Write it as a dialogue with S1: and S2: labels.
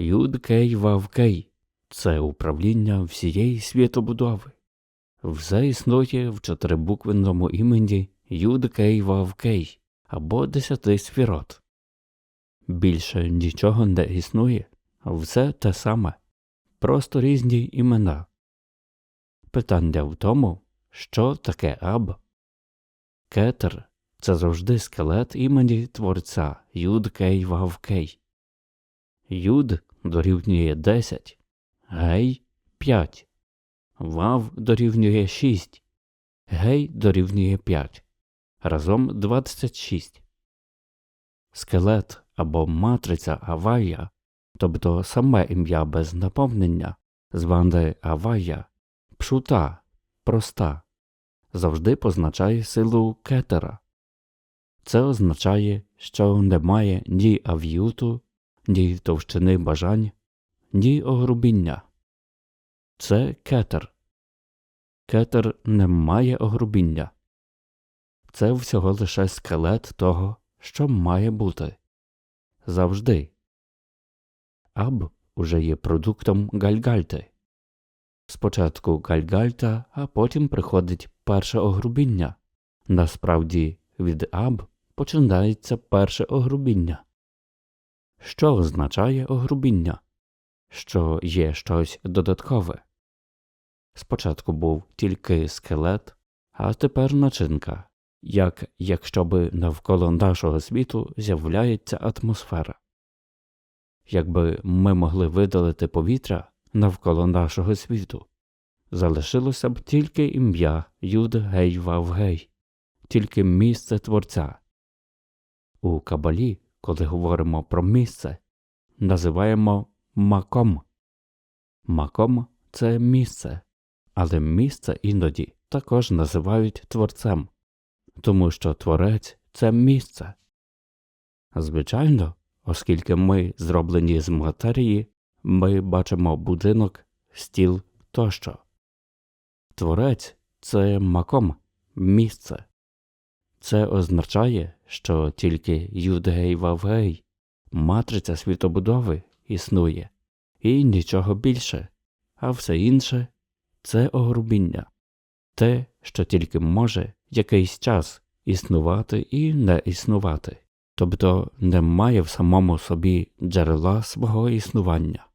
S1: Юд Кей Вав це управління всієї світобудови. Все існує в чотирибуквенному імені Юд Кей Вав або десяти сфірот. Більше нічого не існує, все те саме, просто різні імена. Питання в тому, що таке Аб. Кетер це завжди скелет імені творця Юд Кей Вав Кей. Юд дорівнює 10, Гей 5, Вав дорівнює 6, Гей дорівнює 5, разом 26. Скелет або матриця Авая, тобто саме ім'я без наповнення, зване Авая, пшута, проста, завжди позначає силу кетера. Це означає, що немає ні ав'юту, ні товщини бажань, ні огрубіння. Це кетер. Кетер не має огрубіння. Це всього лише скелет того, що має бути. Завжди. Аб уже є продуктом гальгальти. Спочатку гальгальта, а потім приходить перше огрубіння. Насправді від аб починається перше огрубіння. Що означає огрубіння? Що є щось додаткове. Спочатку був тільки скелет, а тепер начинка, як якщо би навколо нашого світу з'являється атмосфера. Якби ми могли видалити повітря навколо нашого світу, залишилося б тільки ім'я Юд Гей Вав Гей, тільки місце творця. У кабалі, коли говоримо про місце, називаємо маком. Маком це місце, але місце іноді також називають творцем, тому що творець це місце. Звичайно, оскільки ми зроблені з матерії, ми бачимо будинок, стіл тощо. Творець це маком, місце. Це означає, що тільки Юдгей Вавгей, матриця світобудови, існує, і нічого більше, а все інше це огрубіння, те, що тільки може якийсь час існувати і не існувати, тобто не має в самому собі джерела свого існування.